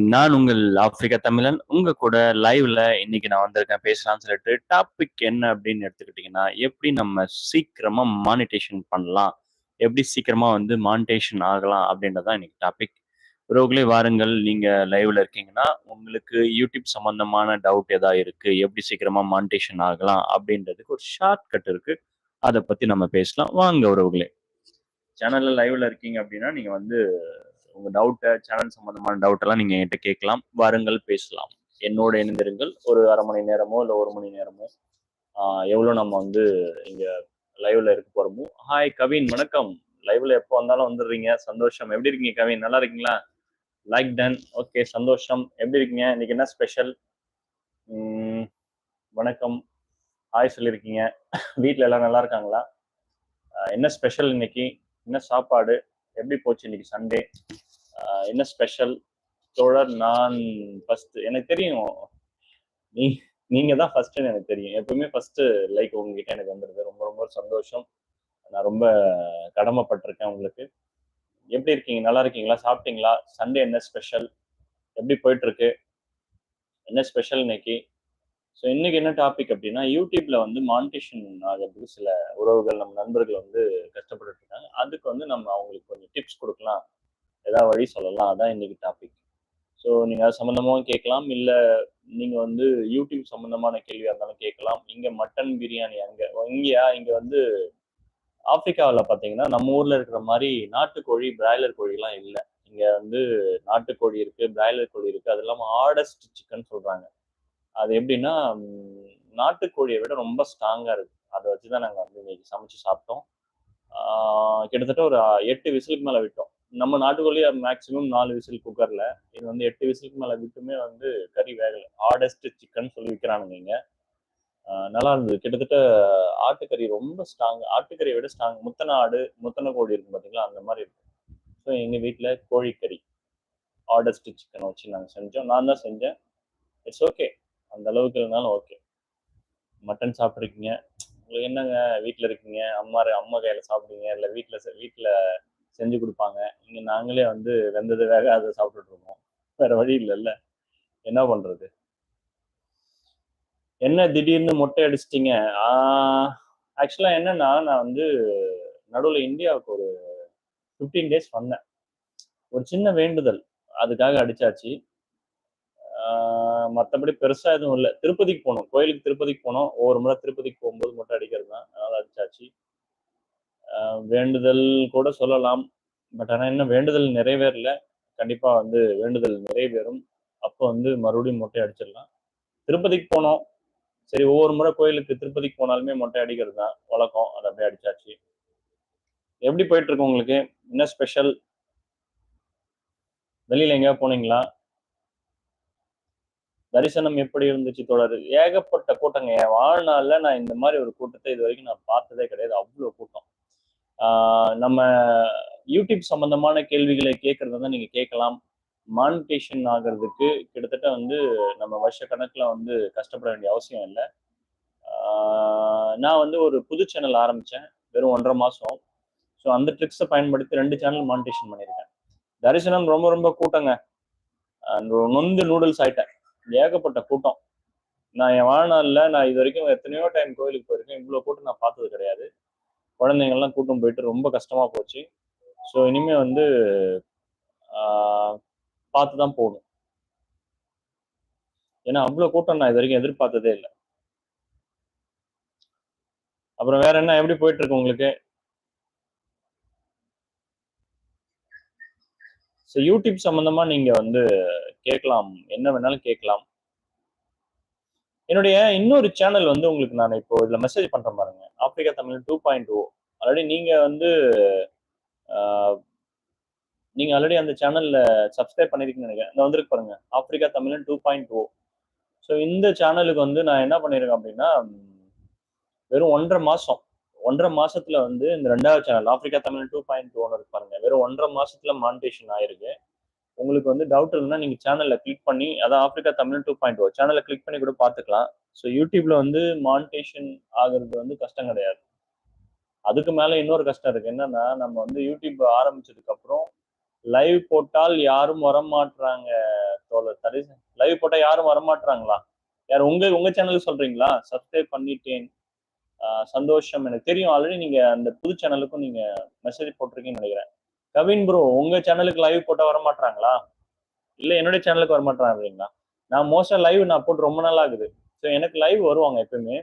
நான் உங்கள் ஆப்பிரிக்கா தமிழன். உங்க கூட லைவ்ல இன்னைக்கு நான் வந்திருக்கேன் பேசலாம்னு சொல்லிட்டு. டாபிக் என்ன அப்படின்னு எடுத்துக்கிட்டீங்கன்னா, எப்படி நம்ம சீக்கிரமா மானிட்டேஷன் பண்ணலாம்? எப்படி சீக்கிரமா வந்து மானிட்டேஷன் ஆகலாம்? அப்படின்றதான் இன்னைக்கு டாபிக். உறவுகளே வாருங்கள். நீங்க லைவ்ல இருக்கீங்கன்னா, உங்களுக்கு யூடியூப் சம்பந்தமான டவுட் ஏதாவது இருக்கு? எப்படி சீக்கிரமா மானிட்டேஷன் ஆகலாம்? அப்படின்றதுக்கு ஒரு ஷார்ட் கட் இருக்கு. அதை பத்தி நம்ம பேசலாம். வாங்க உறவுகளே. சேனல்ல லைவ்ல இருக்கீங்க அப்படின்னா, நீங்க வந்து உங்க டவுட்டை சேனல் சம்பந்தமான டவுட் எல்லாம் நீங்க என்கிட்ட கேட்கலாம். வாருங்கள் பேசலாம். என்னோட இணைந்திருங்கள். ஒரு அரை மணி நேரமோ, இல்லை ஒரு மணி நேரமோ, எவ்வளோ நம்ம வந்து இங்க லைவ்ல இருக்க போறோமோ ஹாய் கவின் வணக்கம். லைவ்ல எப்போ வந்தாலும் வந்துடுறீங்க. சந்தோஷம். எப்படி இருக்கீங்க கவின்? நல்லா இருக்கீங்களா? Like done. ஓகே சந்தோஷம். எப்படி இருக்கீங்க? இன்னைக்கு என்ன ஸ்பெஷல்? வணக்கம். ஹாய் சொல்லியிருக்கீங்க. வீட்டில் எல்லாம் நல்லா இருக்காங்களா? என்ன ஸ்பெஷல் இன்னைக்கு? என்ன சாப்பாடு? எப்படி போச்சு இன்னைக்கு சண்டே? என்ன ஸ்பெஷல்? தொடர் நான் ஃபர்ஸ்ட் எனக்கு தெரியும். நீ நீங்க தான் ஃபர்ஸ்ட்னு எனக்கு தெரியும். எப்பவுமே ஃபர்ஸ்ட் லைக் உங்ககிட்ட எனக்கு வந்துருது. ரொம்ப ரொம்ப சந்தோஷம். நான் ரொம்ப கடமைப்பட்டிருக்கேன் உங்களுக்கு. எப்படி இருக்கீங்க? நல்லா இருக்கீங்களா? சாப்பிட்டீங்களா? சண்டே என்ன ஸ்பெஷல்? எப்படி போயிட்டு இருக்கு? என்ன ஸ்பெஷல் இன்னைக்கு? ஸோ இன்னைக்கு என்ன டாபிக் அப்படின்னா, யூடியூப்ல வந்து மானிட்டேஷன் ஆகுறதுக்கு சில உறவுகள், நம்ம நண்பர்கள் வந்து கஷ்டப்பட்டுட்டு இருக்காங்க. அதுக்கு வந்து நம்ம அவங்களுக்கு கொஞ்சம் டிப்ஸ் கொடுக்கலாம் ஏதாவது வழி சொல்லலாம். அதான் இன்னைக்கு டாபிக். ஸோ நீங்கள் அது சம்மந்தமாகவும் கேட்கலாம். இல்லை நீங்கள் வந்து யூடியூப் சம்மந்தமான கேள்வியாக இருந்தாலும் கேட்கலாம். இங்கே மட்டன் பிரியாணி அங்கே இங்கேயா இங்கே வந்து ஆப்பிரிக்காவில் பார்த்தீங்கன்னா, நம்ம ஊரில் இருக்கிற மாதிரி நாட்டுக்கோழி, பிராய்லர் கோழிலாம் இல்லை இங்கே வந்து நாட்டுக்கோழி இருக்குது பிராய்லர் கோழி இருக்குது அது இல்லாமல் ஆடஸ்ட் சிக்கன் சொல்கிறாங்க அது எப்படின்னா, நாட்டுக்கோழியை விட ரொம்ப ஸ்ட்ராங்காக இருக்கு. அதை வச்சு தான் நாங்கள் வந்து இன்னைக்கு சமைச்சு சாப்பிட்டோம். கிட்டத்தட்ட ஒரு எட்டு விசிலுக்கு மேலே விட்டோம். நம்ம நாட்டுக்கோழி மேக்ஸிமம் நாலு விசில் குக்கரில் இது வந்து எட்டு விசிலுக்கு மேலே விட்டுமே வந்து கறி வேகலை ஹார்டஸ்ட் சிக்கன் சொல்லி விற்கிறானுங்க இங்கே நல்லா இருந்தது. கிட்டத்தட்ட ஆட்டுக்கறி ரொம்ப ஸ்ட்ராங். ஆட்டுக்கறியை விட ஸ்ட்ராங். முத்தன ஆடு, முத்தன கோழி இருக்கும் பார்த்தீங்களா? அந்த மாதிரி இருக்கும். ஸோ எங்கள் வீட்டில் கோழிக்கறி. ஹார்டஸ்ட் சிக்கனை வச்சு நாங்கள் செஞ்சோம். நான் தான் செஞ்சேன். It's okay. அந்த அளவுக்கு இருந்தாலும் ஓகே. மட்டன் சாப்பிட்ருக்கீங்க உங்களுக்கு என்னங்க வீட்டில் இருக்கீங்க. அம்மா அம்மா கையில் சாப்பிடுங்க இல்லை வீட்டில் வீட்டில் செஞ்சு கொடுப்பாங்க இங்கே நாங்களே வந்து வெந்தது வேக சாப்பிட்டுட்டு இருக்கோம். வேற வழி இல்லைல்ல என்ன பண்றது? என்ன திடீர்னு மொட்டை அடிச்சிட்டீங்க? ஆக்சுவலாக ஆக்சுவலா என்னன்னா, நான் வந்து நடுவுல இந்தியாவுக்கு ஒரு 15 டேஸ் வந்தேன். ஒரு சின்ன வேண்டுதல். அதுக்காக அடிச்சாச்சு. மற்றபடி பெருசா எதுவும் இல்லை திருப்பதிக்கு போனோம். கோயிலுக்கு திருப்பதிக்கு போனோம். ஒவ்வொரு முறை திருப்பதிக்கு போகும்போது மொட்டை அடிக்கிறது தான். அதனால அடிச்சாச்சு. வேண்டுதல் கூட சொல்லலாம். பட் ஆனால் இன்னும் வேண்டுதல் நிறைவேறல. கண்டிப்பா வந்து வேண்டுதல் நிறைவேறும். அப்போ வந்து மறுபடியும் மொட்டை அடிச்சிடலாம். திருப்பதிக்கு போனோம். சரி ஒவ்வொரு முறை கோயிலுக்கு திருப்பதிக்கு போனாலுமே மொட்டை அடிக்கிறது தான் வழக்கம். அதை அப்படியே அடிச்சாச்சு. எப்படி போயிட்டு இருக்கு உங்களுக்கு? என்ன ஸ்பெஷல்? வெளியில எங்கேயாவது போனீங்களா? தரிசனம் எப்படி இருந்துச்சு தொடர் ஏகப்பட்ட கூட்டங்க. என் வாழ்நாளில் நான் இந்த மாதிரி ஒரு கூட்டத்தை இது வரைக்கும் நான் பார்த்ததே கிடையாது. அவ்வளோ கூட்டம். நம்ம யூடியூப் சம்பந்தமான கேள்விகளை கேட்கறதா வந்து நீங்கள் கேட்கலாம். மானிட்டேஷன் ஆகிறதுக்கு கிட்டத்தட்ட வந்து நம்ம வருஷ கணக்கில் வந்து கஷ்டப்பட வேண்டிய அவசியம் இல்லை நான் வந்து ஒரு புது சேனல் ஆரம்பித்தேன் வெறும் ஒன்றரை மாதம் ஸோ அந்த ட்ரிக்ஸை பயன்படுத்தி ரெண்டு சேனல் மானிட்டேஷன் பண்ணியிருக்கேன். தரிசனம் ரொம்ப ரொம்ப கூட்டங்க. நொந்து நூடுல்ஸ் ஆயிட்டேன். ஏகப்பட்ட கூட்டம். நான் என் வாழ்நாளில் நான் இது வரைக்கும் எத்தனையோ டைம் கோயிலுக்கு போயிருக்கேன். இவ்வளோ கூட்டம் நான் பார்த்தது கிடையாது. குழந்தைங்கள்லாம் கூட்டம் போயிட்டு ரொம்ப கஷ்டமா போச்சு. ஸோ இனிமேல் வந்து பார்த்து தான் போகணும் ஏன்னா அவ்வளோ கூட்டம் நான் இது வரைக்கும் எதிர்பார்த்ததே இல்லை அப்புறம் வேற என்ன எப்படி போயிட்டு இருக்கு உங்களுக்கு? ஸோ யூடியூப் சம்மந்தமாக நீங்கள் வந்து கேட்கலாம். என்ன வேணாலும் கேட்கலாம். என்னுடைய இன்னொரு சேனல் வந்து உங்களுக்கு நான் இப்போ இதுல மெசேஜ் பண்ணுறேன் பாருங்க. ஆப்பிரிக்கா தமிழ் 2.0 ஆல்ரெடி நீங்கள் வந்து நீங்கள் ஆல்ரெடி அந்த சேனலில் சப்ஸ்கிரைப் பண்ணியிருக்கீங்கன்னு நினைக்கிறேன். இந்த வந்திருக்கு பாருங்க. ஆப்பிரிக்கா தமிழன் 2.0 ஸோ இந்த சேனலுக்கு வந்து நான் என்ன பண்ணியிருக்கேன் அப்படின்னா, வெறும் ஒன்றரை மாதம் ஒன்றரை மாசத்துல வந்து இந்த ரெண்டாவது சேனல் ஆப்பிரிக்கா தமிழன் 2.0ன்னு இருக்கு பாருங்க. வெறும் 1 1/2 மாசத்துல மானிட்டேஷன் ஆயிருக்கு. உங்களுக்கு வந்து டவுட் இருந்தால் நீங்கள் சேனலில் கிளிக் பண்ணி அதான் Africa Tamil two point O சேனலில் கிளிக் பண்ணி கூட பார்த்துக்கலாம். ஸோ யூடியூப்ல வந்து மானிட்டேஷன் ஆகிறது வந்து கஷ்டம் கிடையாது. அதுக்கு மேலே இன்னொரு கஷ்டம் இருக்குது என்னன்னா, நம்ம வந்து யூடியூப் ஆரம்பிச்சதுக்கப்புறம் லைவ் போட்டால் யாரும் வரமாட்டுறாங்க தோழர். தரி லைவ் போட்டால் யாரும் வரமாட்டுறாங்களா யார் உங்க உங்க சேனலுக்கு சொல்றீங்களா? சப்ஸ்கிரைப் பண்ணிட்டேன். சந்தோஷம். எனக்கு தெரியும். ஆல்ரெடி நீங்க அந்த புது சேனலுக்கும் நீங்க மெசேஜ் போட்டிருக்கீங்கன்னு நினைக்கிறேன். கவின் ப்ரோ உங்க சேனலுக்கு லைவ் போட்டா வரமாட்றாங்களா? இல்ல என்னுடைய சேனலுக்கு வர வரமாட்றாங்களா நான் மோஸ்டா லைவ் நான் போட்டு ரொம்ப நாள் ஆகுது. ஸோ எனக்கு லைவ் வருவாங்க எப்பவுமே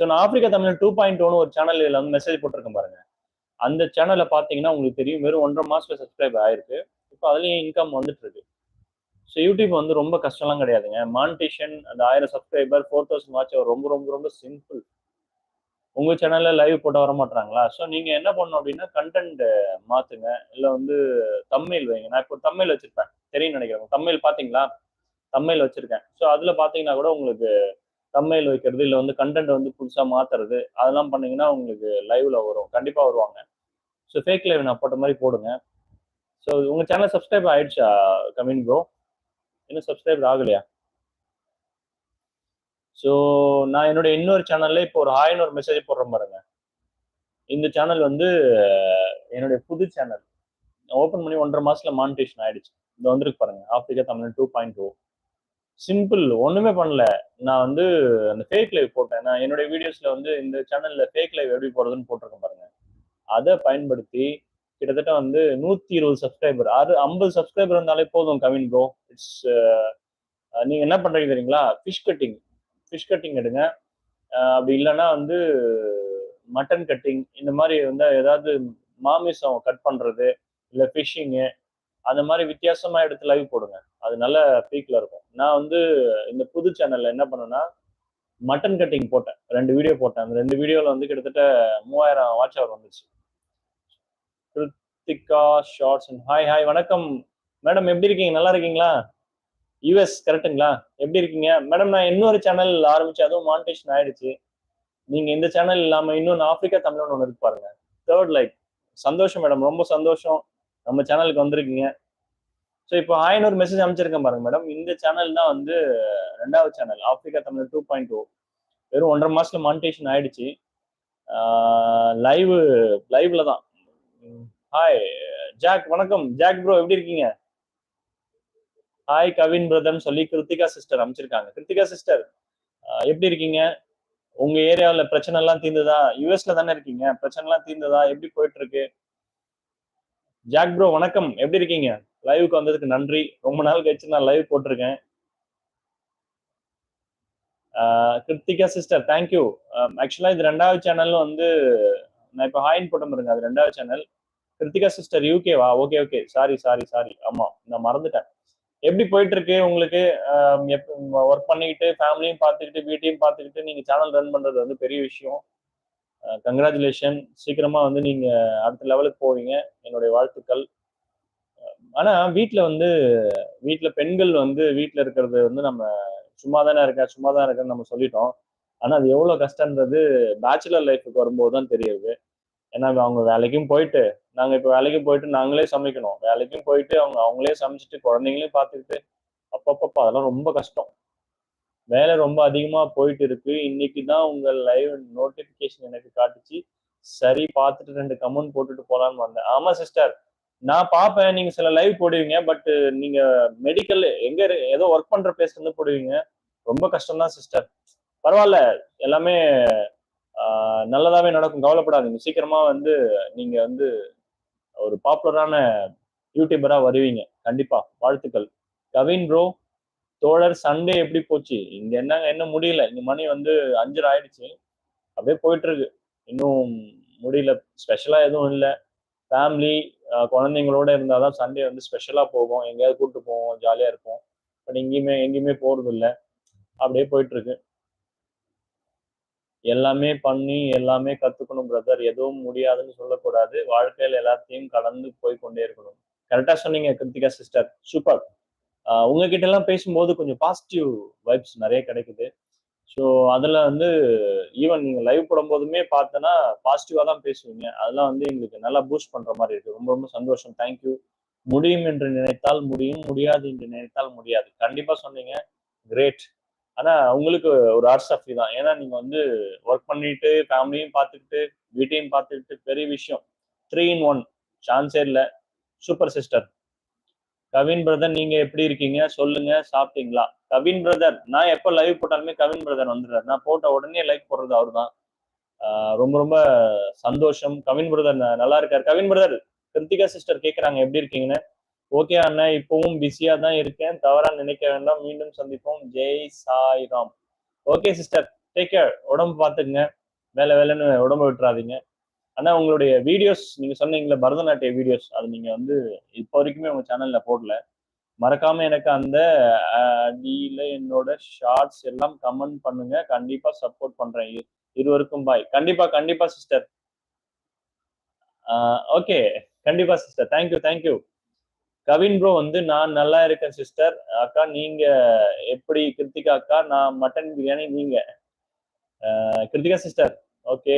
ஸோ நான் ஆப்பிரிக்கா தமிழ் டூ பாயிண்ட் ஒன்று ஒரு சேனல் இதில் வந்து மெசேஜ் போட்டிருக்கேன் பாருங்க. அந்த சேனலில் பார்த்தீங்கன்னா உங்களுக்கு தெரியும் வெறும் ஒன்றரை மாசத்துல சப்ஸ்கிரைப் ஆயிருக்கு. இப்போ அதுலேயும் இன்கம் வந்துட்டு இருக்கு ஸோ யூடியூப் வந்து ரொம்ப கஷ்டம்லாம் கிடையாதுங்க. மானிட்டேஷன் அந்த ஆயிரம் சப்ஸ்கிரைபர் ஃபோர் தௌசண்ட் வாட்ச் ரொம்ப ரொம்ப ரொம்ப சிம்பிள் உங்க சேனல்ல லைவ் போட்ட வர மாட்டாங்களா ஸோ நீங்க என்ன பண்ணணும் அப்படின்னா கண்டென்ட் மாத்துங்க. இல்லை வந்து தமிழ் வைங்க. நான் இப்போ தமிழ் வச்சிருப்பேன். தெரியும் நினைக்கிறேன். தமிழ் பாத்தீங்களா தமிழ் வச்சிருக்கேன். ஸோ அதுல பாத்தீங்கன்னா கூட உங்களுக்கு தமிழ் வைக்கிறது இல்லை வந்து கண்டென்ட் வந்து புதுசா மாத்துறது அதெல்லாம் பண்ணீங்கன்னா உங்களுக்கு லைவ்ல வரும். கண்டிப்பா வருவாங்க. ஸோ ஃபேக் லைவ் நான் போட்ட மாதிரி போடுங்க. ஸோ உங்க சேனல் சப்ஸ்கிரைப் ஆயிடுச்சா கமின் ப்ரோ இன்னும் சப்ஸ்கிரைப் ஆகலையா? ஸோ நான் என்னோட இன்னொரு சேனல்ல இப்போ ஒரு ஹாய்னு ஒரு மெசேஜ் போடுறேன் பாருங்க. இந்த சேனல் வந்து என்னுடைய புது சேனல் ஓப்பன் பண்ணி ஒன்றரை மாசத்துல மானிட்டேஷன் ஆயிடுச்சு. இது வந்துருக்கு பாருங்க. Africa Tamil two point two simple ஒண்ணுமே பண்ணல. நான் வந்து அந்த ஃபேக் லைவ் போட்டேன். நான் என்னுடைய வீடியோஸ்ல வந்து இந்த சேனல்ல ஃபேக் லைவ் எப்படி போடுறதுன்னு போட்டிருக்கேன் பாருங்க. அதை பயன்படுத்தி கிட்டத்தட்ட வந்து நூத்தி இருபது சப்ஸ்கிரைபர் அது ஐம்பது சப்ஸ்கிரைபர் இருந்தாலே போதும் கவின் ப்ரோ இட்ஸ் நீங்க என்ன பண்றீங்க தெரியுங்களா? ஃபிஷ் கட்டிங் ஃபிஷ் கட்டிங் எடுங்க. அப்படி இல்லைன்னா வந்து மட்டன் கட்டிங் இந்த மாதிரி வந்து ஏதாவது மாமிசம் கட் பண்ணுறது இல்லை ஃபிஷ்ஷிங்கு அந்த மாதிரி வித்தியாசமாக எடுத்து லைவ் போடுங்க. அது நல்ல பீக்கில் இருக்கும். நான் வந்து இந்த புது சேனலில் என்ன பண்ணேன்னா மட்டன் கட்டிங் போட்டேன். ரெண்டு வீடியோ போட்டேன். அந்த ரெண்டு வீடியோவில் வந்து கிட்டத்தட்ட மூவாயிரம் வாட்ச் அவர் வந்துச்சு. Krithika shorts and hi hi வணக்கம். மேடம் எப்படி இருக்கீங்க? நல்லா இருக்கீங்களா? யூஎஸ் கரெக்ட்டுங்களா எப்படி இருக்கீங்க? மேடம் நான் இன்னொரு சேனல் ஆரம்பிச்சு அதுவும் மானிட்டேஷன் ஆயிடுச்சு. நீங்க இந்த சேனல் இல்லாம இன்னொன்று ஆப்பிரிக்கா தமிழ்னு ஒன்று இருக்கு பாருங்க. தேர்ட் லைக் சந்தோஷம் மேடம் ரொம்ப சந்தோஷம். நம்ம சேனலுக்கு வந்திருக்கீங்க. ஸோ இப்போ ஹாய்னு மெசேஜ் அமைச்சிருக்கேன் பாருங்க மேடம் இந்த சேனல் தான் வந்து ரெண்டாவது channel Africa Tamil two point two வெறும் ஒன்றரை மாசத்துல மானிட்டேஷன் ஆயிடுச்சு. லைவ் லைவ்ல தான். ஹாய் ஜாக் வணக்கம். ஜாக் ப்ரோ எப்படி இருக்கீங்க? ஹாய் கவின் பிரதர்னு சொல்லி கிருத்திகா சிஸ்டர் அமைச்சிருக்காங்க. கிருத்திகா சிஸ்டர் எப்படி இருக்கீங்க? உங்க ஏரியாவுல பிரச்சனை எல்லாம் தீர்ந்ததா? யூஎஸ்ல தானே இருக்கீங்க. பிரச்சனை எல்லாம் தீர்ந்ததா? எப்படி போயிட்டு இருக்கு ஜாக் ப்ரோ வணக்கம். எப்படி இருக்கீங்க? லைவுக்கு வந்ததுக்கு நன்றி. ரொம்ப நாள் கழிச்சு நான் லைவ் போட்டிருக்கேன். கிருத்திகா சிஸ்டர் தேங்க்யூ ஆக்சுவலா இது ரெண்டாவது சேனல் வந்து நான் இப்போ ஹாயின் போட்ட பாருங்க அது ரெண்டாவது channel Krithika sister யூகேவா okay okay sorry sorry sorry ஆமா நான் மறந்துட்டேன். எப்படி போயிட்டு இருக்கு உங்களுக்கு ஒர்க் பண்ணிக்கிட்டு ஃபேமிலியும் பார்த்துக்கிட்டு வீட்டையும் பார்த்துக்கிட்டு நீங்க சேனல் ரன் பண்றது வந்து பெரிய விஷயம். கங்க்ராச்சுலேஷன் சீக்கிரமா வந்து நீங்க அடுத்த லெவலுக்கு போவீங்க. என்னுடைய வாழ்த்துக்கள். ஆனா வீட்டுல வந்து வீட்டுல பெண்கள் வந்து வீட்டுல இருக்கிறது வந்து நம்ம சும்மா தானே இருக்கேன் சும்மா தான் இருக்கேன்னு நம்ம சொல்லிட்டோம். ஆனா அது எவ்வளவு கஷ்டன்றது பேச்சுலர் லைஃபுக்கு வரும்போது தான் தெரியுது. ஏன்னா அவங்க வேலைக்கும் போயிட்டு நாங்க இப்ப வேலைக்கும் போயிட்டு நாங்களே சமைக்கணும். வேலைக்கும் போயிட்டு அவங்க அவங்களே சமைச்சிட்டு குழந்தைங்களையும் பார்த்துக்கிட்டு அப்பப்பப்ப அதெல்லாம் ரொம்ப கஷ்டம். வேலை ரொம்ப அதிகமா போயிட்டு இருக்கு இன்னைக்கு தான் உங்க லைவ் நோட்டிபிகேஷன் எனக்கு காட்டுச்சு. சரி பார்த்துட்டு ரெண்டு கமெண்ட் போட்டுட்டு போலான்னு வந்தேன். ஆமா சிஸ்டர் நான் பார்ப்பேன். நீங்க சில லைவ் போடுவீங்க. பட் நீங்க மெடிக்கல் எங்க ஏதோ ஒர்க் பண்ற பிளேஸ்ல இருந்து போடுவீங்க. ரொம்ப கஷ்டம் தான் சிஸ்டர் பரவாயில்ல. எல்லாமே நல்லதாவே நடக்கும். கவலைப்படாதீங்க. சீக்கிரமா வந்து நீங்க வந்து ஒரு பாப்புலரான யூடியூபரா வருவீங்க. கண்டிப்பா. வாழ்த்துக்கள். கவின் ப்ரோ தோழர் சண்டே எப்படி போச்சு? இங்க என்ன என்ன முடியல. இந்த மணி வந்து அஞ்சரை ஆயிடுச்சு. அப்படியே போயிட்டு இருக்கு இன்னும் முடியல. ஸ்பெஷலா எதுவும் இல்லை. ஃபேமிலி குழந்தைங்களோட இருந்தாதான் சண்டே வந்து ஸ்பெஷலா போகும் எங்கேயாவது கூப்பிட்டு போவோம். ஜாலியா இருப்போம். பட் எங்கேயுமே எங்கேயுமே போறது இல்லை அப்படியே போயிட்டு இருக்கு எல்லாமே பண்ணி எல்லாமே கத்துக்கணும் பிரதர் எதுவும் முடியாதுன்னு சொல்லக்கூடாது. வாழ்க்கையில எல்லாத்தையும் கடந்து போய் கொண்டே இருக்கணும். கரெக்டா சொன்னீங்க கிருத்திகா சிஸ்டர் சூப்பர் உங்ககிட்ட எல்லாம் பேசும்போது கொஞ்சம் பாசிட்டிவ் வைப்ஸ் நிறைய கிடைக்குது. ஸோ அதில் வந்து ஈவன் நீங்கள் லைவ் போடும்போதுமே பார்த்தோன்னா பாசிட்டிவாக தான் பேசுவீங்க. அதெல்லாம் வந்து எங்களுக்கு நல்லா பூஸ்ட் பண்ணுற மாதிரி இருக்குது ரொம்ப ரொம்ப சந்தோஷம். தேங்க்யூ முடியும் என்று நினைத்தால் முடியும். முடியாது என்று நினைத்தால் முடியாது. கண்டிப்பாக சொன்னீங்க. கிரேட் ஆனால் உங்களுக்கு ஒரு ஆர்ட்ஸ் ஆஃப் தான். ஏன்னா நீங்கள் வந்து ஒர்க் பண்ணிட்டு ஃபேமிலியும் பார்த்துக்கிட்டு வீட்டையும் பார்த்துக்கிட்டு பெரிய விஷயம். த்ரீ இன் ஒன் சான்ஸே இல்லை. சூப்பர் சிஸ்டர் கவின் பிரதர் நீங்க எப்படி இருக்கீங்க? சொல்லுங்க. சாப்பிட்டீங்களா? கவின் பிரதர் நான் எப்போ லைவ் போட்டாலுமே கவின் பிரதர் வந்துடுறாரு. நான் போட்ட உடனே லைக் போடுறது அவர் தான். ரொம்ப ரொம்ப சந்தோஷம். கவின் பிரதர் நல்லா இருக்காரு. கவின் பிரதர் கிருத்திகா சிஸ்டர் கேட்குறாங்க எப்படி இருக்கீங்கன்னு? ஓகே அண்ணா இப்பவும் பிஸியா தான் இருக்கேன். தவறா நினைக்க வேண்டாம். மீண்டும் சந்திப்போம். Jai Sairam. Okay sister take care உடம்பு பார்த்துக்குங்க. வேலை வேலைன்னு உடம்பு விட்டுறாதீங்க. ஆனா உங்களுடைய வீடியோஸ் நீங்க சொன்னீங்களே பரதநாட்டிய வீடியோஸ் அது நீங்க வந்து இப்போ வரைக்குமே உங்க சேனல்ல போடல. மறக்காம எனக்கு அந்த அடியில என்னோட ஷார்ட்ஸ் எல்லாம் கமெண்ட் பண்ணுங்க. கண்டிப்பா சப்போர்ட் பண்றேன். இருவருக்கும் பாய் கண்டிப்பா கண்டிப்பா சிஸ்டர் ஓகே கண்டிப்பா sister thank you thank you Kavin bro வந்து நான் நல்லா இருக்கேன் சிஸ்டர் அக்கா நீங்க எப்படி? கிருத்திகா அக்கா நான் மட்டன் பிரியாணி நீங்க. கிருத்திகா சிஸ்டர் ஓகே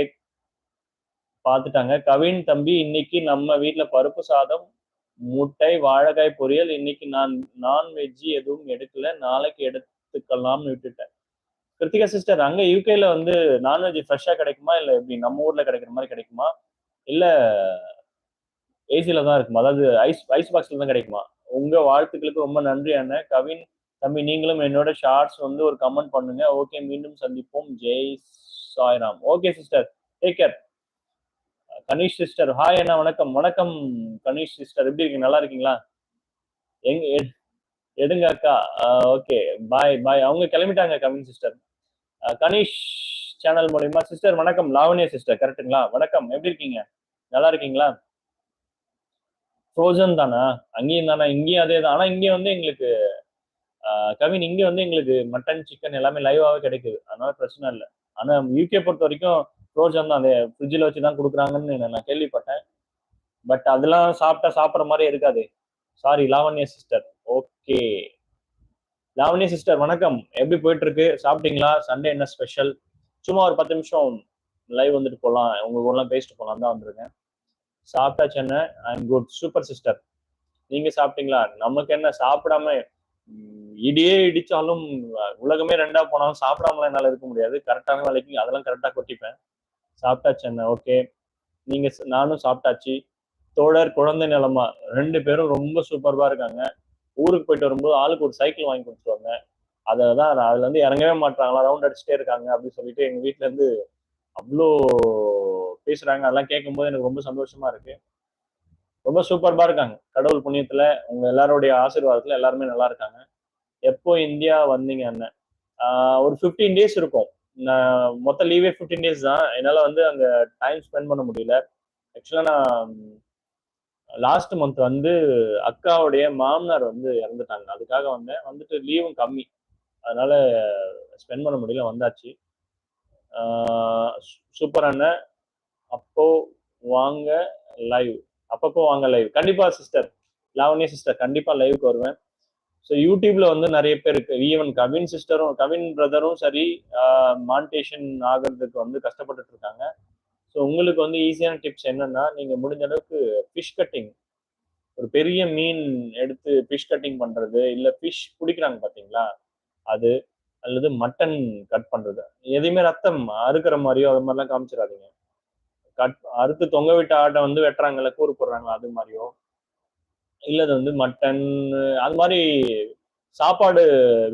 பார்த்துட்டாங்க. கவின் தம்பி இன்னைக்கு நம்ம வீட்டுல பருப்பு சாதம் முட்டை வாழைக்காய் பொரியல். இன்னைக்கு நான் நான்வெஜ் எதுவும் எடுக்கல. நாளைக்கு எடுத்துக்கலாம்னு விட்டுட்டேன். கிருத்திகா சிஸ்டர் அங்க யூகேல வந்து நான்வெஜ் ஃப்ரெஷ்ஷா கிடைக்குமா? இல்ல எப்படி? நம்ம ஊர்ல கிடைக்கிற மாதிரி கிடைக்குமா? இல்ல ஏசியில தான் இருக்குமா? அதாவது ஐஸ் ஐஸ் பாக்ஸ்ல தான் கிடைக்குமா? உங்க வாழ்த்துக்களுக்கு ரொம்ப நன்றி அண்ணன் கவின் தம்பி நீங்களும் என்னோட ஷார்ட்ஸ் வந்து ஒரு கமெண்ட் பண்ணுங்க. ஓகே மீண்டும் சந்திப்போம். Jai Sairam. Okay sister take care Ganesh sister hi அண்ணா. வணக்கம். வணக்கம் கணேஷ் சிஸ்டர் எப்படி இருக்கீங்க? நல்லா இருக்கீங்களா? எங்க எடுங்க அக்கா. ஓகே பாய் பாய் அவங்க கிளம்பிட்டாங்க கவின் சிஸ்டர் கணேஷ் சேனல் மூலியமா. சிஸ்டர் வணக்கம். லாவண்யா சிஸ்டர் கரெக்டுங்களா வணக்கம். எப்படி இருக்கீங்க? நல்லா இருக்கீங்களா? ஃப்ரோசன் தானா? அங்கேயும் தானே? இங்கேயும் அதே தான். ஆனால் இங்கே வந்து எங்களுக்கு கவின் இங்கே வந்து எங்களுக்கு மட்டன் சிக்கன் எல்லாமே லைவாகவே கிடைக்குது. அதனால பிரச்சனை இல்லை. ஆனால் யூகே பொறுத்த வரைக்கும் ஃப்ரோசன் தான். அந்த ஃப்ரிட்ஜில் வச்சு தான் கொடுக்குறாங்கன்னு நான் கேள்விப்பட்டேன். பட் அதெல்லாம் சாப்பிட்டா சாப்பிட்ற மாதிரி இருக்காது. Sorry Lavanya sister okay Lavanya sister வணக்கம். எப்படி போயிட்டு இருக்கு சாப்பிட்டீங்களா? சண்டே என்ன ஸ்பெஷல் சும்மா ஒரு பத்து நிமிஷம் லைவ் வந்துட்டு போகலாம் உங்க ஊர்லாம் பேசிட்டு போகலாம் தான் வந்திருக்கேன். சாப்பிட்டாச்சு என்ன அம் குட் சூப்பர் சிஸ்டர் நீங்க சாப்பிட்டீங்களா? நமக்கு என்ன சாப்பிடாம இடியே இடிச்சாலும் உலகமே ரெண்டா போனாலும் சாப்பிடாமலாம் என்னால் இருக்க முடியாது. கரெக்டான வேலைக்கு அதெல்லாம் கரெக்டாக கொட்டிப்பேன். சாப்பிட்டாச்சு என்ன ஓகே நீங்க நானும் சாப்பிட்டாச்சு. தோழர் குழந்தை நிலமா ரெண்டு பேரும் ரொம்ப சூப்பர்வா இருக்காங்க. ஊருக்கு போயிட்டு வரும்போது ஆளுக்கு ஒரு சைக்கிள் வாங்கி கொடுத்துருவாங்க. அதை தான் அதுல இருந்து இறங்கவே மாட்டாங்களா ரவுண்ட் அடிச்சுட்டே இருக்காங்க அப்படின்னு சொல்லிட்டு எங்க வீட்டுல இருந்து அவ்வளோ பேசுறாங்க அதெல்லாம் கேட்கும்போது எனக்கு ரொம்ப சந்தோஷமா இருக்கு. ரொம்ப சூப்பர்பா இருக்காங்க. கடவுள் புண்ணியத்துல உங்க எல்லாருடைய ஆசீர்வாதத்துல எல்லாருமே நல்லா இருக்காங்க. எப்போ இந்தியா வந்தீங்க அண்ணன் ஒரு ஃபிஃப்டீன் டேஸ் இருக்கும். நான் மொத்த லீவே ஃபிஃப்டீன் டேஸ் தான். என்னால் வந்து அங்கே டைம் ஸ்பெண்ட் பண்ண முடியல. ஆக்சுவலாக நான் லாஸ்ட் மந்த் வந்து அக்காவுடைய மாமனார் வந்து இறந்துட்டாங்க. அதுக்காக வந்தேன். வந்துட்டு லீவும் கம்மி. அதனால ஸ்பெண்ட் பண்ண முடியல. வந்தாச்சு. சூப்பர் அண்ணன் அப்போ வாங்க லைவ் அப்பப்போ வாங்க லைவ் கண்டிப்பா சிஸ்டர் லாவண்யா சிஸ்டர் கண்டிப்பா லைவுக்கு வருவேன். ஸோ யூடியூப்ல வந்து நிறைய பேர் இருக்கு. ஈவன் கவின் சிஸ்டரும் கவின் பிரதரும் சரி மானிட்டேஷன் ஆகிறதுக்கு வந்து கஷ்டப்பட்டுட்டு இருக்காங்க. ஸோ உங்களுக்கு வந்து ஈஸியான டிப்ஸ் என்னன்னா நீங்க முடிஞ்ச அளவுக்கு ஃபிஷ் கட்டிங் ஒரு பெரிய மீன் எடுத்து ஃபிஷ் கட்டிங் பண்றது இல்லை ஃபிஷ் பிடிக்கிறாங்க பார்த்தீங்களா அது அல்லது மட்டன் கட் பண்றது. எதையுமே ரத்தம் அறுக்கிற மாதிரியோ அது மாதிரிலாம் காமிச்சிடாதீங்க. கட் அறுத்து தொங்க விட்ட ஆட்டை வந்து வெட்டுறாங்கல்ல கூறு போடுறாங்களா அது மாதிரியோ? இல்லது வந்து மட்டன் அது மாதிரி சாப்பாடு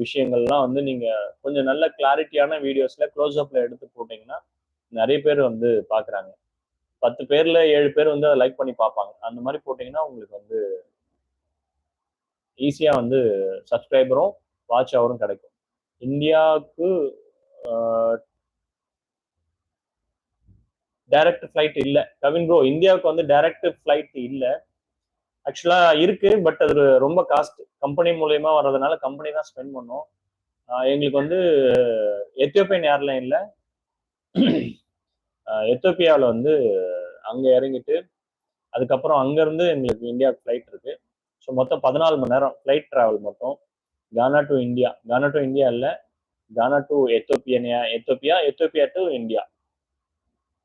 விஷயங்கள்லாம் வந்து நீங்க கொஞ்சம் நல்ல கிளாரிட்டியான வீடியோஸ்ல க்ளோஸ் அப்ல எடுத்து போட்டீங்கன்னா நிறைய பேர் வந்து பாக்குறாங்க. பத்து பேர்ல ஏழு பேர் வந்து அதை லைக் பண்ணி பார்ப்பாங்க. அந்த மாதிரி போட்டீங்கன்னா உங்களுக்கு வந்து ஈஸியா வந்து சப்ஸ்கிரைபரும் வாட்ச் அவரும் கிடைக்கும். இந்தியாவுக்கு டைரக்ட் ஃப்ளைட் இல்லை. கவின் ப்ரோ இந்தியாவுக்கு வந்து டைரக்ட் ஃப்ளைட் இல்லை. ஆக்சுவலா இருக்கு பட் அது ரொம்ப காஸ்ட் கம்பெனி மூலயமா வர்றதுனால கம்பெனி தான் ஸ்பெண்ட் பண்ணோம். எங்களுக்கு வந்து எத்தியோப்பியன் ஏர்லைன்ல எத்தியோப்பியாவில் வந்து அங்கே இறங்கிட்டு அதுக்கப்புறம் அங்கேருந்து எங்களுக்கு இந்தியாவுக்கு ஃப்ளைட் இருக்கு. ஸோ மொத்தம் பதினாலு மணி நேரம் ஃப்ளைட் ட்ராவல் மட்டும் Ghana to India Ghana to India இல்லை. கானா டு எத்தோப்பியனியா எத்தோப்பியா எத்தோப்பியா டு இந்தியா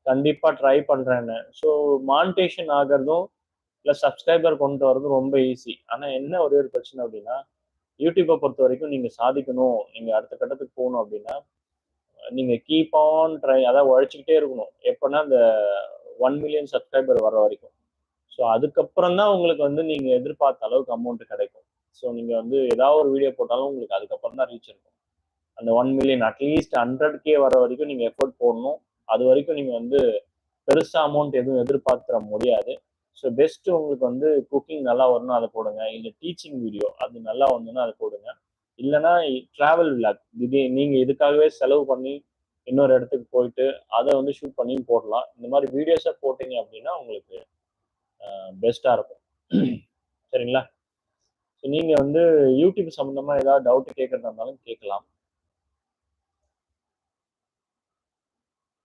கண்டிப்பாக ட்ரை பண்ணுறேன்னு ஸோ மானிட்டேஷன் ஆகிறதும் இல்லை சப்ஸ்கிரைபர் கொண்டு வரதும் ரொம்ப ஈஸி ஆனால் என்ன ஒரே ஒரு பிரச்சனை அப்படின்னா யூடியூப்பை பொறுத்த வரைக்கும் நீங்கள் சாதிக்கணும். நீங்கள் அடுத்த கட்டத்துக்கு போகணும் அப்படின்னா நீங்கள் கீப் ஆன் ட்ரை அதாவது உழைச்சிக்கிட்டே இருக்கணும். எப்போனா அந்த ஒன் மில்லியன் சப்ஸ்கிரைபர் வர வரைக்கும். ஸோ அதுக்கப்புறம் தான் உங்களுக்கு வந்து நீங்கள் எதிர்பார்த்த அளவுக்கு அமௌண்ட் கிடைக்கும். ஸோ நீங்கள் வந்து ஏதாவது ஒரு வீடியோ போட்டாலும் உங்களுக்கு அதுக்கப்புறம் தான் ரீச் இருக்கும். அந்த one million at least hundred K வர வரைக்கும் நீங்கள் எஃபோர்ட் போடணும். அது வரைக்கும் நீங்கள் வந்து பெருசாக அமௌண்ட் எதுவும் எதிர்பார்த்துற முடியாது. ஸோ பெஸ்ட்டு உங்களுக்கு வந்து குக்கிங் நல்லா வரணும் அதை போடுங்க. இல்லை டீச்சிங் வீடியோ அது நல்லா வந்துன்னா அதை போடுங்க. இல்லைன்னா ட்ராவல் விளாக் திடீர் நீங்கள் இதுக்காகவே செலவு பண்ணி இன்னொரு இடத்துக்கு போயிட்டு அதை வந்து ஷூட் பண்ணியும் போடலாம். இந்த மாதிரி வீடியோஸை போட்டீங்க அப்படின்னா உங்களுக்கு பெஸ்ட்டாக இருக்கும். சரிங்களா? ஸோ நீங்கள் வந்து யூடியூப் சம்மந்தமாக ஏதாவது டவுட் கேட்குறதா இருந்தாலும் கேட்கலாம்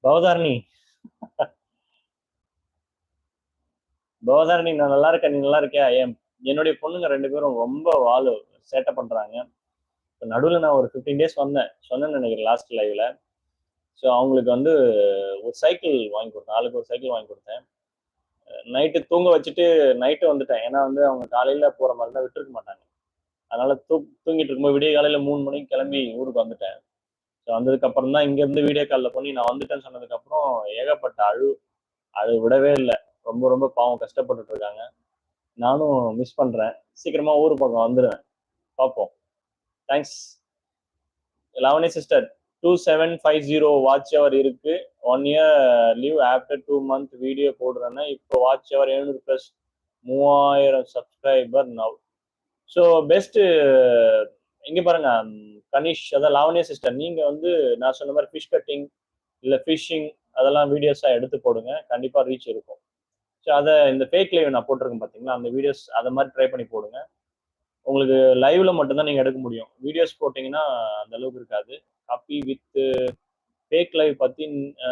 பவதாரணி. பவதாரணி நான் நல்லா இருக்கேன். நீ நல்லா இருக்கியா? ஏன் என்னுடைய பொண்ணுங்க ரெண்டு பேரும் ரொம்ப வாலு சேட்டை பண்றாங்க. இப்போ நடுவில் நான் ஒரு ஃபிஃப்டீன் டேஸ் வந்தேன். சொன்னேன்னு நினைக்கிறேன் லாஸ்ட் லைவ்ல ஸோ அவங்களுக்கு வந்து ஒரு சைக்கிள் வாங்கி கொடுத்தேன். ஆளுக்கு ஒரு சைக்கிள் வாங்கி கொடுத்தேன். நைட்டு தூங்க வச்சுட்டு நைட்டு வந்துட்டேன். ஏன்னா வந்து அவங்க காலையில போற மாதிரி தான் விட்டுருக்க மாட்டாங்க. அதனால தூ தூங்கிட்டு இருக்கும்போது விடிய காலையில மூணு மணிக்கு கிளம்பி ஊருக்கு வந்துட்டேன். ஸோ வந்ததுக்கு அப்புறம் தான் இங்கேருந்து வீடியோ காலில் பண்ணி நான் வந்துட்டேன்னு சொன்னதுக்கப்புறம் ஏகப்பட்ட அழு அது விடவே இல்லை. ரொம்ப ரொம்ப பாவம் கஷ்டப்பட்டுட்டு இருக்காங்க. நானும் மிஸ் பண்றேன். சீக்கிரமா ஊர் பக்கம் வந்துடுவேன் பார்ப்போம். Thanks Lavani sister two seven five zero watch hour இருக்கு. One year leave after two month video போடுறேன்னா. இப்போ வாட்ச் ஹவர் எழுநூறு ப்ளஸ் மூவாயிரம் சப்ஸ்கிரைபர் நவ் ஸோ பெஸ்ட்டு இங்க பாருங்க கனிஷ் அதான் லாவணிய சிஸ்டர் நீங்க வந்து நான் சொன்ன மாதிரி ஃபிஷ் கட்டிங் இல்லை ஃபிஷிங் அதெல்லாம் வீடியோஸாக எடுத்து போடுங்க. கண்டிப்பாக ரீச் இருக்கும். ஸோ அதை இந்த ஃபேக் லைவ் நான் போட்டிருக்கேன் பார்த்தீங்களா அந்த வீடியோஸ் அதை மாதிரி ட்ரை பண்ணி போடுங்க. உங்களுக்கு லைவ்ல மட்டும்தான் நீங்கள் எடுக்க முடியும். வீடியோஸ் போட்டிங்கன்னா அந்த அளவுக்கு இருக்காது. காப்பி வித் ஃபேக் லைவ் பற்றி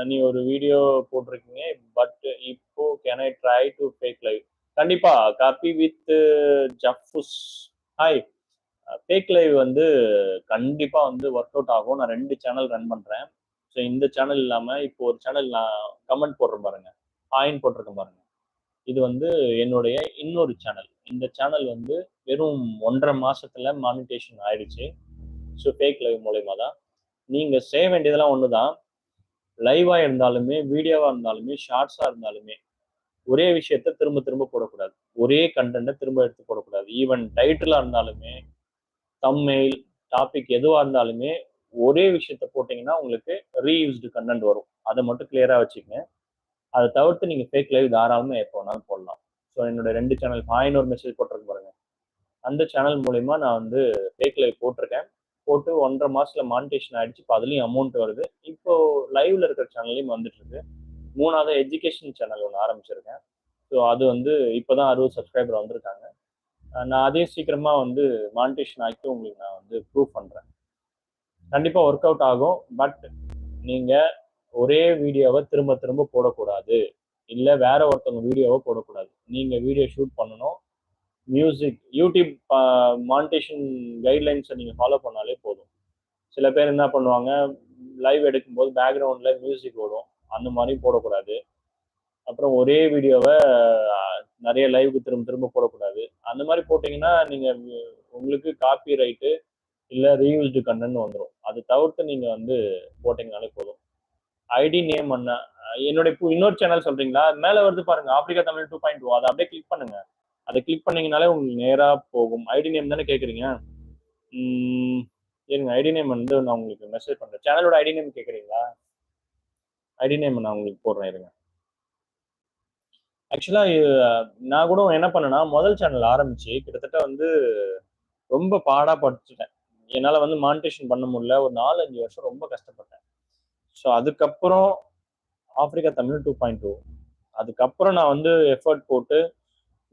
நீ ஒரு வீடியோ போட்டிருக்கீங்க பட் இப்போ can I try to fake live கண்டிப்பா காப்பி வித் ஜஃபுஸ் ஹாய் ஃபேக் லைவ் வந்து கண்டிப்பாக வந்து ஒர்க் அவுட் ஆகும். நான் ரெண்டு சேனல் ரன் பண்ணுறேன் ஸோ இந்த சேனல் இல்லாமல் இப்போ ஒரு சேனல் நான் கமெண்ட் போடுறேன் பாருங்க. ஹாயின் போட்டிருக்கேன் பாருங்க. இது வந்து என்னுடைய இன்னொரு சேனல் இந்த சேனல் வந்து வெறும் ஒன்றரை மாசத்துல மானிட்டேஷன் ஆயிடுச்சு. ஸோ ஃபேக் லைவ் மூலயமா தான். நீங்கள் செய்ய வேண்டியதெல்லாம் ஒன்று தான் லைவாக இருந்தாலுமே வீடியோவாக இருந்தாலுமே ஷார்ட்ஸாக இருந்தாலுமே ஒரே விஷயத்த திரும்ப திரும்ப போடக்கூடாது. ஒரே கண்டென்ட்டை திரும்ப எடுத்து போடக்கூடாது. ஈவன் டைட்டிலாக இருந்தாலுமே தம்மெயில் டாபிக் எதுவாக இருந்தாலுமே ஒரே விஷயத்த போட்டிங்கன்னா உங்களுக்கு ரீயூஸ்டு கண்டென்ட் வரும். அதை மட்டும் கிளியராக வச்சுக்கங்க. அதை தவிர்த்து நீங்கள் ஃபேக் லைவ் தாராளமாக எப்போ வேணாலும் போடலாம். ஸோ என்னோட ரெண்டு சேனல் ஹாயின் ஒரு மெசேஜ் போட்டிருக்கு பாருங்க. அந்த சேனல் மூலிமா நான் வந்து ஃபேக் லைவ் போட்டிருக்கேன். போட்டு ஒன்றரை மாசத்துல மானிட்டேஷன் ஆயிடுச்சு. இப்போ அதுலயும் அமௌண்ட் வருது. இப்போ லைவ்ல இருக்கிற சேனல்லையும் வந்துட்டு இருக்கு மூணாவது எஜுகேஷன் சேனல் ஒன்று ஆரம்பிச்சிருக்கேன். ஸோ அது வந்து இப்போதான் அறுபது சப்ஸ்கிரைபர் வந்திருக்காங்க. நான் அதையும் சீக்கிரமாக வந்து மானிட்டேஷன் ஆக்கி உங்களுக்கு நான் வந்து ப்ரூவ் பண்ணுறேன் கண்டிப்பாக ஒர்க் அவுட் ஆகும். பட் நீங்கள் ஒரே வீடியோவை திரும்ப திரும்ப போடக்கூடாது. இல்லை வேற ஒருத்தவங்க வீடியோவை போடக்கூடாது. நீங்கள் வீடியோ ஷூட் பண்ணணும். மியூசிக் யூடியூப் மானிட்டேஷன் கைட்லைன்ஸை நீங்கள் ஃபாலோ பண்ணாலே போதும். சில பேர் என்ன பண்ணுவாங்க லைவ் எடுக்கும்போது பேக்ரவுண்டில் மியூசிக் ஓடும். அந்த மாதிரி போடக்கூடாது. அப்புறம் ஒரே வீடியோவை நிறைய லைவுக்கு திரும்ப திரும்ப போடக்கூடாது. அந்த மாதிரி போட்டிங்கன்னா நீங்கள் உங்களுக்கு காப்பி ரைட்டு இல்லை ரீயூஸ்டு கண்டென்ட் வந்துடும் அது தவிர்த்து நீங்கள் வந்து போட்டிங்கனாலே போதும். ஐடி நேம் என்ன என்னுடைய இப்போ இன்னொரு சேனல் சொல்கிறீங்களா மேலே வருது பாருங்க Africa Tamil two point two அதை அப்படியே கிளிக் பண்ணுங்கள் அதை கிளிக் பண்ணீங்கனாலே உங்களுக்கு நேராக போகும். ஐடி நேம் தானே கேட்குறீங்க இருங்க ஐடி நேம் வந்து நான் உங்களுக்கு மெசேஜ் பண்ணுறேன் சேனலோட ஐடி நேம் கேட்குறீங்களா ஐடி நேம் நான் உங்களுக்கு போடுறேன் இருங்க. ஆக்சுவலாக நான் கூட என்ன பண்ணேன்னா முதல் சேனல் ஆரம்பிச்சு கிட்டத்தட்ட வந்து ரொம்ப பாடாக படிச்சுட்டேன். என்னால் வந்து மானிட்டேஷன் பண்ண முடியல. ஒரு நாலஞ்சு வருஷம் ரொம்ப கஷ்டப்பட்டேன். ஸோ அதுக்கப்புறம் Africa Tamil two point two அதுக்கப்புறம் நான் வந்து எஃபர்ட் போட்டு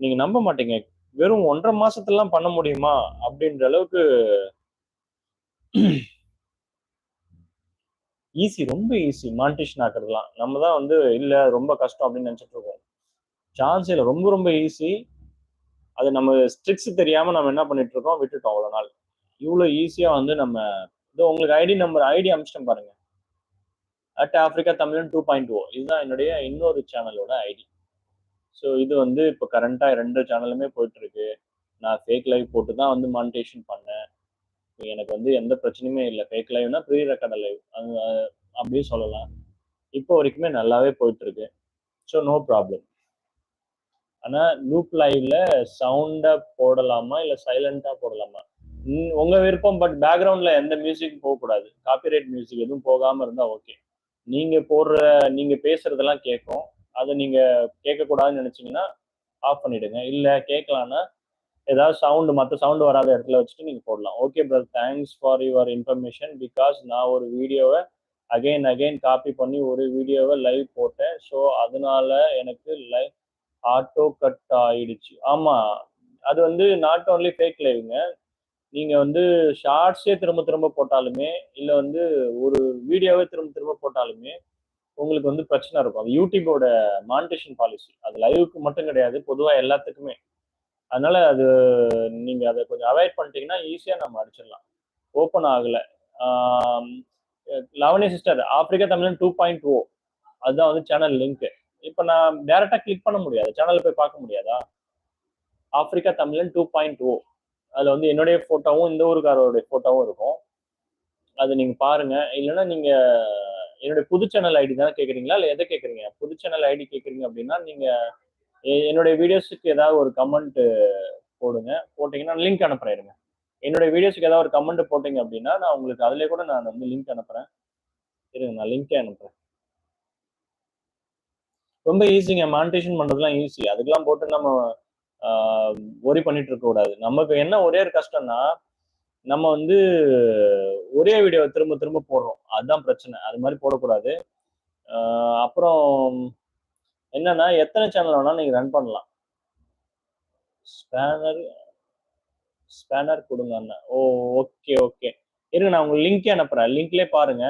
நீங்கள் நம்ப மாட்டீங்க. வெறும் ஒன்றரை மாசத்துலாம் பண்ண முடியுமா? அப்படின்ற அளவுக்கு ஈஸி ரொம்ப ஈஸி மானிட்டேஷன் ஆக்குறதுலாம். நம்ம தான் வந்து இல்லை ரொம்ப கஷ்டம் அப்படின்னு நினச்சிட்டு இருக்கோம். சான்ஸ் இல்லை ரொம்ப ரொம்ப ஈஸி அது நம்ம ஸ்ட்ரிக்ஸ் தெரியாமல் நம்ம என்ன பண்ணிட்டு இருக்கோம்? விட்டுட்டோம் அவ்வளோ நாள். இவ்வளோ ஈஸியாக வந்து நம்ம இது உங்களுக்கு ஐடி நம்பர் ஐடி அமிச்சிட்டேன் பாருங்க. At Africa Tamilan two point O இதுதான் என்னுடைய இன்னொரு சேனலோட ஐடி ஸோ இது வந்து இப்போ கரண்ட்டாக ரெண்டு சேனலுமே போயிட்டு இருக்கு நான் ஃபேக் லைவ் போட்டு தான் வந்து மானிட்டேஷன் பண்ணேன். எனக்கு வந்து எந்த பிரச்சனையுமே இல்லை. ஃபேக் லைவ்னா ப்ரீ ரெக்கார்ட் லைவ் அது அப்படின்னு சொல்லலாம். இப்போ வரைக்குமே நல்லாவே போயிட்டு இருக்கு ஸோ நோ ப்ராப்ளம் ஆனா லூப் லைவ்ல சவுண்டா போடலாமா? இல்ல சைலண்டா போடலாமா? உங்க விருப்பம் பட் பேக்ரவுண்ட்ல எந்த மியூசிக் போகக்கூடாது. காப்பிரைட் மியூசிக் எதுவும் போகாம இருந்தா ஓகே நீங்க போடுற நீங்க பேசுறதெல்லாம் கேட்கும் அதை நீங்க கேட்கக்கூடாதுன்னு நினைச்சீங்கன்னா ஆஃப் பண்ணிடுங்க. இல்ல கேட்கலான்னா ஏதாவது சவுண்டு மற்ற சவுண்டு வராத இடத்துல வச்சுட்டு நீங்க போடலாம். Okay brother thanks for your information because நான் ஒரு வீடியோவை அகைன் அகைன் காப்பி பண்ணி ஒரு வீடியோவை லைவ் போட்டேன். ஸோ அதனால எனக்கு லைவ் ஆட்டோ கட் ஆயிடுச்சு. ஆமா அது வந்து நாட் ஓன்லி ஃபேக் லைவ்ங்க நீங்க வந்து ஷார்ட்ஸே திரும்ப திரும்ப போட்டாலுமே இல்ல வந்து ஒரு வீடியோவே திரும்ப திரும்ப போட்டாலுமே உங்களுக்கு வந்து பிரச்சனை இருக்கும். அது யூடியூபோட மானிட்டேஷன் பாலிசி அது லைவுக்கு மட்டும் கிடையாது பொதுவா எல்லாத்துக்குமே. அதனால அது நீங்க அதை கொஞ்சம் அவாய்ட் பண்ணிட்டீங்கன்னா ஈஸியா நம்ம அடிச்சிடலாம். ஓப்பன் ஆகல. Lavani sister Africa Tamilan two point O அதுதான் வந்து சேனல் லிங்க்கு இப்போ நான் டேரக்டா கிளிக் பண்ண முடியாது. சேனல் போய் பார்க்க முடியாதா? ஆப்பிரிக்கா தமிழன் டூ பாயிண்ட் ஓ அதுல வந்து என்னுடைய போட்டோவும் இந்த ஊருக்காரோடைய போட்டோவும் இருக்கும். அது நீங்க பாருங்க. இல்லைன்னா நீங்க என்னுடைய புது சேனல் ஐடி தானே கேக்குறீங்களா? இல்ல எதை கேக்குறீங்க? புது சேனல் ஐடி கேக்குறீங்க அப்படின்னா நீங்க என்னுடைய வீடியோஸுக்கு ஏதாவது ஒரு கமெண்ட் போடுங்க. போட்டீங்கன்னா லிங்க் அனுப்புறேன் இருங்க. என்னுடைய வீடியோஸ்க்கு ஏதாவது ஒரு கமெண்ட் போட்டீங்க அப்படின்னா நான் உங்களுக்கு அதுலேயே கூட நான் வந்து லிங்க் அனுப்புறேன். இருங்க நான் லிங்கே அனுப்புறேன். ரொம்ப ஈஸிங்க மானிட்டேஷன் பண்றதுலாம் ஈஸி அதுக்கெல்லாம் போட்டு நம்ம ஒரி பண்ணிட்டு இருக்க கூடாது. நமக்கு என்ன ஒரே ஒரு கஷ்டம்னா நம்ம வந்து ஒரே வீடியோவை திரும்ப திரும்ப போடுறோம். அதுதான் பிரச்சனை. அது மாதிரி போடக்கூடாது. அப்புறம் என்னன்னா எத்தனை சேனல் வேணாலும் நீங்க ரன் பண்ணலாம். ஸ்பேனர் ஸ்பேனர் கொடுங்க அண்ணா. ஓ ஓகே ஓகே இருங்க நான் உங்களுக்கு லிங்கே அனுப்புறேன். லிங்க்லேயே பாருங்க.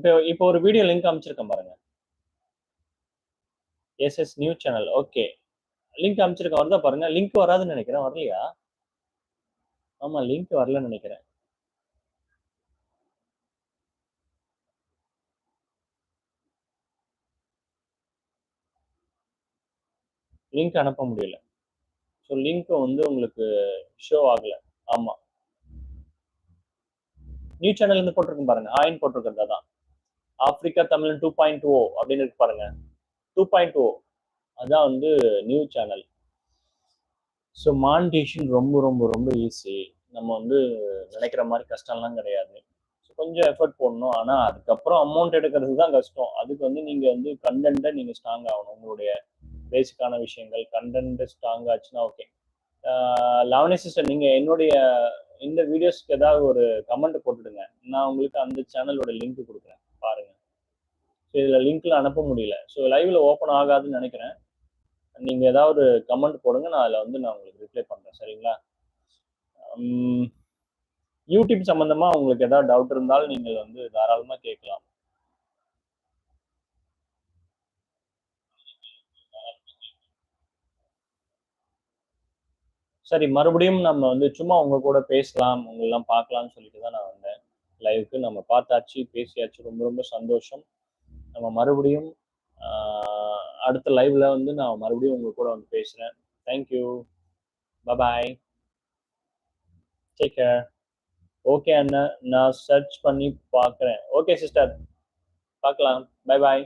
இப்போ இப்போ ஒரு வீடியோ லிங்க் அமைச்சிருக்கேன் பாருங்க. SS new channel okay link அமைச்சிருக்கேன். வருதா பாருங்க. லிங்க் வராதுன்னு நினைக்கிறேன். வரலையா? ஆமா லிங்க் வரலன்னு நினைக்கிறேன். லிங்க் அனுப்ப முடியல. ஸோ லிங்க் வந்து உங்களுக்கு ஷோ ஆகல. ஆமா. நியூ சேனல் இருந்து போட்டிருக்கேன் பாருங்க. ஆயின் போட்டிருக்கிறதா தான். Africa Tamilan two point O அப்படின்னு இருக்கு பாருங்க. டூ பாயிண்ட் ஓ அதான் வந்து நியூ சேனல் ஸோ மானிட்டேஷன் ரொம்ப ரொம்ப ரொம்ப ஈஸி நம்ம வந்து நினைக்கிற மாதிரி கஷ்டம்லாம் கிடையாது. ஸோ கொஞ்சம் எஃபர்ட் போடணும். ஆனால் அதுக்கப்புறம் அமௌண்ட் எடுக்கிறது தான் கஷ்டம். அதுக்கு வந்து நீங்கள் வந்து கண்டென்ட்டை நீங்கள் ஸ்ட்ராங் ஆகணும். உங்களுடைய பேசிக்கான விஷயங்கள் கண்டென்ட் ஸ்ட்ராங் ஆச்சுன்னா ஓகே லவனி சிஸ்டர் நீங்கள் என்னுடைய இந்த வீடியோஸ்க்கு ஏதாவது ஒரு கமெண்ட் போட்டுடுங்க. நான் உங்களுக்கு அந்த சேனலோட லிங்க் கொடுக்குறேன். பாருங்க. ஸோ இதில் லிங்க்ல அனுப்ப முடியல. ஸோ லைவ்ல ஓப்பன் ஆகாதுன்னு நினைக்கிறேன். நீங்க ஏதாவது கமெண்ட் போடுங்க. நான் அதில் வந்து நான் உங்களுக்கு ரிப்ளை பண்றேன். சரிங்களா? யூடியூப் சம்பந்தமா உங்களுக்கு ஏதாவது டவுட் இருந்தாலும் நீங்கள் வந்து தாராளமா கேட்கலாம். சரி மறுபடியும் நம்ம வந்து சும்மா உங்க கூட பேசலாம் உங்களெல்லாம் பார்க்கலாம்னு சொல்லிட்டு தான் நான் வந்தேன். லைவுக்கு நம்ம பார்த்தாச்சு பேசியாச்சு. ரொம்ப ரொம்ப சந்தோஷம். நம்ம மறுபடியும் அடுத்த லைவ்ல வந்து நான் மறுபடியும் உங்க கூட வந்து பேசுறேன். Thank you bye bye take care okay அண்ணா. நான் சர்ச் பண்ணி பார்க்குறேன். ஓகே சிஸ்டர் பார்க்கலாம். Bye bye